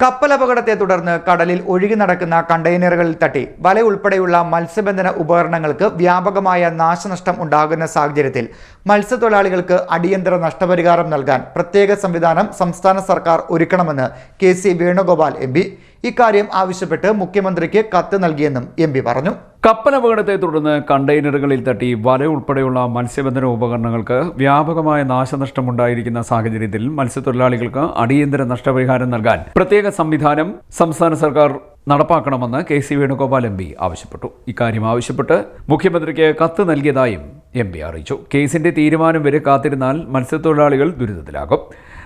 കപ്പലപകടത്തെ തുടർന്ന് കടലിൽ ഒഴുകി നടക്കുന്ന കണ്ടെയ്നറുകളിൽ തട്ടി. വല ഉൾപ്പെടെയുള്ള മത്സ്യബന്ധന ഉപകരണങ്ങൾക്ക് വ്യാപകമായ നാശനഷ്ടം ഉണ്ടാകുന്ന സാഹചര്യത്തിൽ മത്സ്യത്തൊഴിലാളികൾക്ക് അടിയന്തര നഷ്ടപരിഹാരം നൽകാൻ പ്രത്യേക സംവിധാനം സംസ്ഥാന സർക്കാർ ഒരുക്കണമെന്ന് കെ സി വേണുഗോപാൽ എം ഇക്കാര്യം ആവശ്യപ്പെട്ട് മുഖ്യമന്ത്രിക്ക് കത്ത് നൽകിയെന്നും എം പറഞ്ഞു. കപ്പലപകടത്തെ തുടർന്ന് കണ്ടെയ്നറുകളിൽ തട്ടി വല ഉൾപ്പെടെയുള്ള മത്സ്യബന്ധന ഉപകരണങ്ങൾക്ക് വ്യാപകമായ നാശനഷ്ടമുണ്ടായിരിക്കുന്ന സാഹചര്യത്തിൽ മത്സ്യത്തൊഴിലാളികൾക്ക് അടിയന്തര നഷ്ടപരിഹാരം നൽകാൻ പ്രത്യേക സംവിധാനം സംസ്ഥാന സർക്കാർ നടപ്പാക്കണമെന്ന് K C Venugopal M P ആവശ്യപ്പെട്ടു. ഇക്കാര്യം ആവശ്യപ്പെട്ട് മുഖ്യമന്ത്രിക്ക് കത്ത് നൽകിയതായും എം പി അറിയിച്ചു. കേസിന്റെ തീരുമാനം വരെ കാത്തിരുന്നാൽ മത്സ്യത്തൊഴിലാളികൾ ദുരിതത്തിലാകും.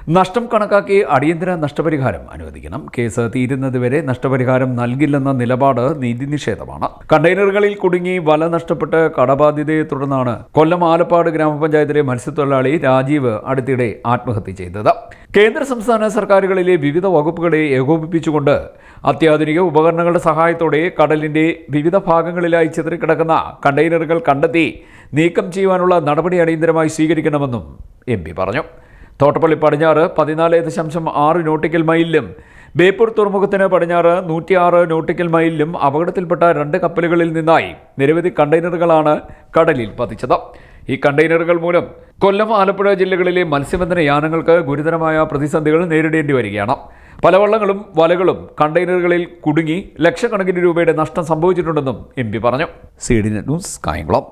നഷ്ടം കണക്കാക്കി അടിയന്തര നഷ്ടപരിഹാരം അനുവദിക്കണം. കേസ് തീരുന്നതുവരെ നഷ്ടപരിഹാരം നൽകില്ലെന്ന നിലപാട് നീതി നിഷേധമാണ് കണ്ടെയ്നറുകളിൽ കുടുങ്ങി വല നഷ്ടപ്പെട്ട് കടബാധ്യതയെ തുടർന്നാണ് കൊല്ലം ആലപ്പാട് ഗ്രാമപഞ്ചായത്തിലെ മത്സ്യത്തൊഴിലാളി രാജീവ് അടുത്തിടെ ആത്മഹത്യ ചെയ്തത്. കേന്ദ്ര സംസ്ഥാന സർക്കാരുകളിലെ വിവിധ വകുപ്പുകളെ ഏകോപിപ്പിച്ചുകൊണ്ട് അത്യാധുനിക ഉപകരണങ്ങളുടെ സഹായത്തോടെ കടലിന്റെ വിവിധ ഭാഗങ്ങളിലായി ചിതറിക്കിടക്കുന്ന കണ്ടെയ്നറുകൾ കണ്ടെത്തി നീക്കം ചെയ്യുവാനുള്ള നടപടി അടിയന്തരമായി സ്വീകരിക്കണമെന്നും എം പറഞ്ഞു. തോട്ടപ്പള്ളി പടിഞ്ഞാറ് പതിനാല് ദശാംശം ആറ് നോട്ടിക്കൽ മൈലിലും ബേപ്പൂർ തുറമുഖത്തിന് പടിഞ്ഞാറ് നൂറ്റിയാറ് നോട്ടിക്കൽ മൈലിലും അപകടത്തിൽപ്പെട്ട രണ്ട് കപ്പലുകളിൽ നിന്നായി നിരവധി കണ്ടെയ്നറുകളാണ് കടലിൽ പതിച്ചത്. ഈ കണ്ടെയ്നറുകൾ മൂലം കൊല്ലം ആലപ്പുഴ ജില്ലകളിലെ മത്സ്യബന്ധന യാനങ്ങൾക്ക് ഗുരുതരമായ പ്രതിസന്ധികൾ നേരിടേണ്ടി വരികയാണ്. പല വള്ളങ്ങളും വലകളും കണ്ടെയ്നറുകളിൽ കുടുങ്ങി ലക്ഷക്കണക്കിന് രൂപയുടെ നഷ്ടം സംഭവിച്ചിട്ടുണ്ടെന്നും എം പി പറഞ്ഞു. C D news Kayamkulam.